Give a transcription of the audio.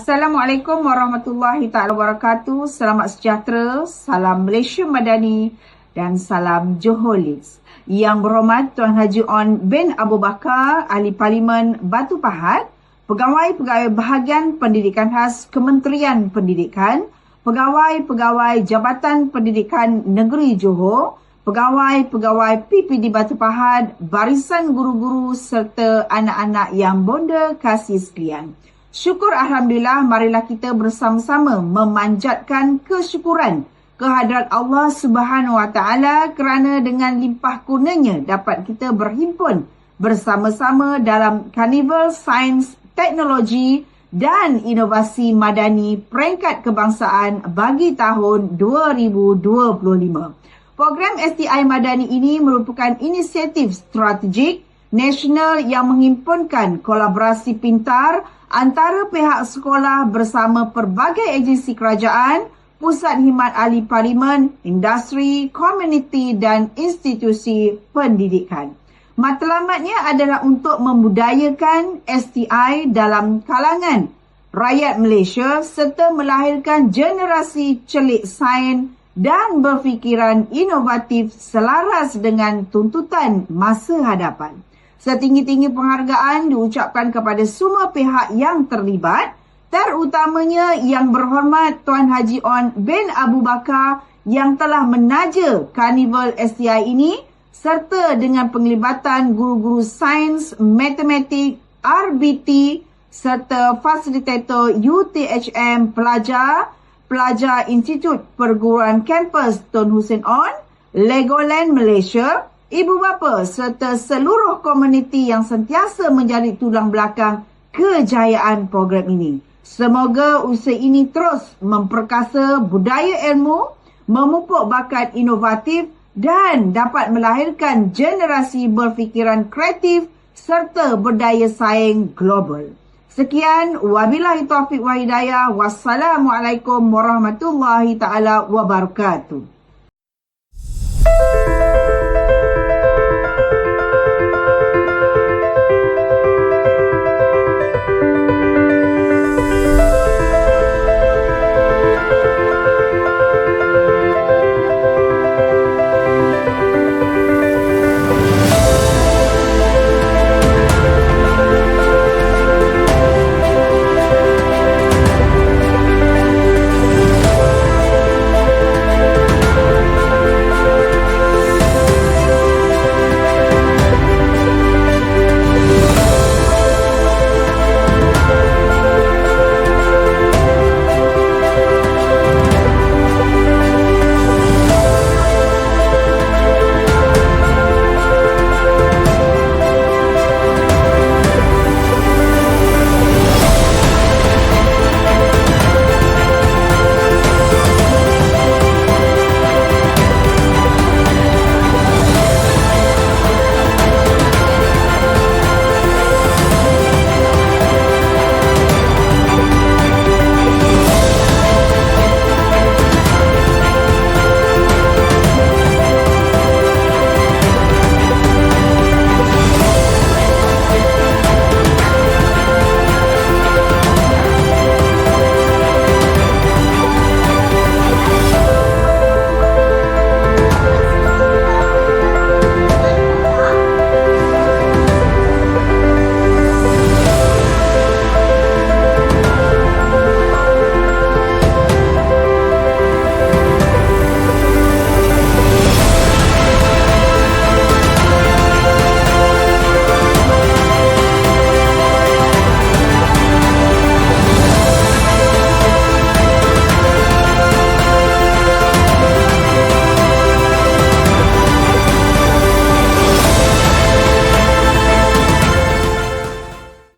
Assalamualaikum warahmatullahi taala wabarakatuh. Selamat sejahtera, salam Malaysia Madani dan salam Johor. Yang berhormat Tuan Haji On bin Abu Bakar, Ahli Parlimen Batu Pahat, pegawai-pegawai bahagian pendidikan khas Kementerian Pendidikan, pegawai-pegawai Jabatan Pendidikan Negeri Johor, pegawai-pegawai PPD Batu Pahat, barisan guru-guru serta anak-anak yang bonda kasih sekalian. Syukur Alhamdulillah, marilah kita bersama-sama memanjatkan kesyukuran kehadrat Allah Subhanahu Wa Taala kerana dengan limpah kurnianya dapat kita berhimpun bersama-sama dalam Carnival Sains, Teknologi dan Inovasi Madani Peringkat Kebangsaan bagi tahun 2025. Program STI Madani ini merupakan inisiatif strategik nasional yang menghimpunkan kolaborasi pintar antara pihak sekolah bersama pelbagai agensi kerajaan, pusat khidmat ahli parlimen, industri, komuniti dan institusi pendidikan. Matlamatnya adalah untuk membudayakan STI dalam kalangan rakyat Malaysia serta melahirkan generasi celik sains dan berfikiran inovatif selaras dengan tuntutan masa hadapan. Setinggi-tinggi penghargaan diucapkan kepada semua pihak yang terlibat, terutamanya yang berhormat Tuan Haji On bin Abu Bakar yang telah menaja Carnival STI ini serta dengan penglibatan guru-guru sains, matematik, RBT serta fasilitator UTHM pelajar, pelajar Institut Perguruan Kampus Tun Hussein On, Legoland Malaysia, ibu bapa serta seluruh komuniti yang sentiasa menjadi tulang belakang kejayaan program ini. Semoga usaha ini terus memperkasa budaya ilmu, memupuk bakat inovatif dan dapat melahirkan generasi berfikiran kreatif serta berdaya saing global. Sekian, wabillahi taufiq wa hidayah. Wassalamualaikum warahmatullahi taala wabarakatuh.